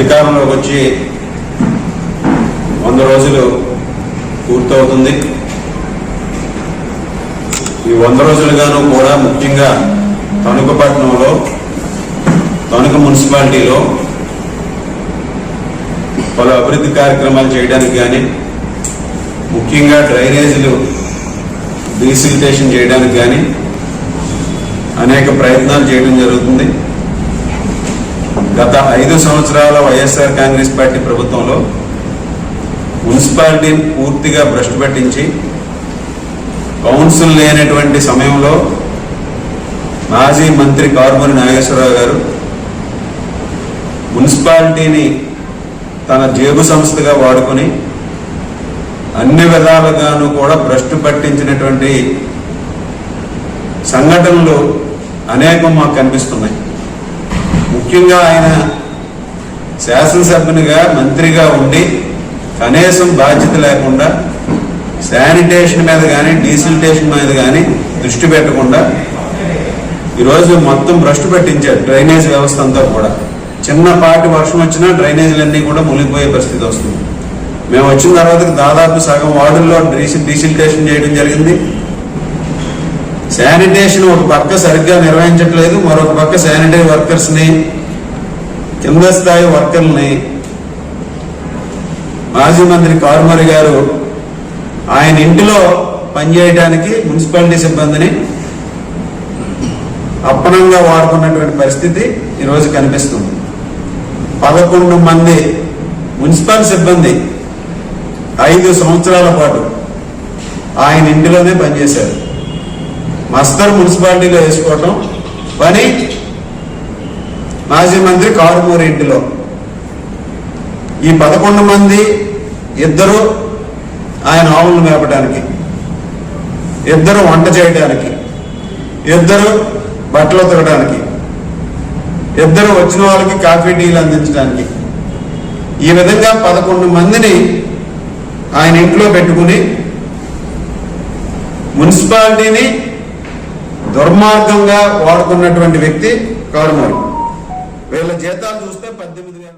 అధికారంలోకి వచ్చి వంద రోజులు పూర్తవుతుంది. ఈ వంద రోజులుగాను కూడా ముఖ్యంగా తణుకుపట్నంలో తణుకు మున్సిపాలిటీలో పలు అభివృద్ధి కార్యక్రమాలు చేయడానికి కానీ ముఖ్యంగా డ్రైనేజీలు డీసిల్టేషన్ చేయడానికి కానీ అనేక ప్రయత్నాలు చేయడం జరుగుతుంది. గత ఐదు సంవత్సరాల వైఎస్ఆర్ కాంగ్రెస్ పార్టీ ప్రభుత్వంలో మున్సిపాలిటీని పూర్తిగా భ్రష్టు పట్టించి కౌన్సిల్ లేనటువంటి సమయంలో మాజీ మంత్రి కారుమూరి నాగేశ్వరరావు గారు మున్సిపాలిటీని తన జేబు సంస్థగా వాడుకొని అన్ని విధాలుగాను కూడా భ్రష్టు పట్టించినటువంటి సంఘటనలు అనేకం మాకు కనిపిస్తున్నాయి. ముఖ్యంగా ఆయన శాసనసభ్యునిగా మంత్రిగా ఉండి కనీసం బాధ్యత లేకుండా శానిటేషన్ మీద కానీ డీసిల్టేషన్ మీద కానీ దృష్టి పెట్టకుండా ఈరోజు మొత్తం భ్రష్టు పెట్టించారు డ్రైనేజ్ వ్యవస్థ అంతా కూడా. చిన్నపాటి వర్షం వచ్చినా డ్రైనేజీలన్నీ కూడా మునిగిపోయే పరిస్థితి వస్తుంది. మేము వచ్చిన తర్వాత దాదాపు సగం వార్డుల్లో డీసిలిటేషన్ డీసిల్టేషన్ చేయడం జరిగింది. శానిటేషన్ ఒక పక్క సరిగ్గా నిర్వహించట్లేదు మరొక పక్క శానిటరీ వర్కర్స్ని కింద స్థాయి వర్కర్ని మాజీ మంత్రి కారుమరి గారు ఆయన ఇంటిలో పనిచేయడానికి మున్సిపాలిటీ సిబ్బందిని అప్పనంగా వాడుకున్నటువంటి పరిస్థితి ఈరోజు కనిపిస్తుంది. పదకొండు మంది మున్సిపల్ సిబ్బంది ఐదు సంవత్సరాల పాటు ఆయన ఇంటిలోనే పనిచేశారు. మస్తర్ మున్సిపాలిటీలో వేసుకోవటం పని మాజీ మంత్రి కారుమూరి ఇంటిలో. ఈ పదకొండు మంది ఇద్దరు ఆయన ఆవులను మేపడానికి ఇద్దరు వంట చేయడానికి ఇద్దరు బట్టలు ఉతకడానికి ఇద్దరు వచ్చిన వాళ్ళకి కాఫీ టీలు అందించడానికి ఈ విధంగా పదకొండు మందిని ఆయన ఇంట్లో పెట్టుకుని మున్సిపాలిటీని దుర్మార్గంగా వాడుకున్నటువంటి వ్యక్తి కారుమూరి. వీళ్ళ జీతాలు చూస్తే పద్దెనిమిది వేల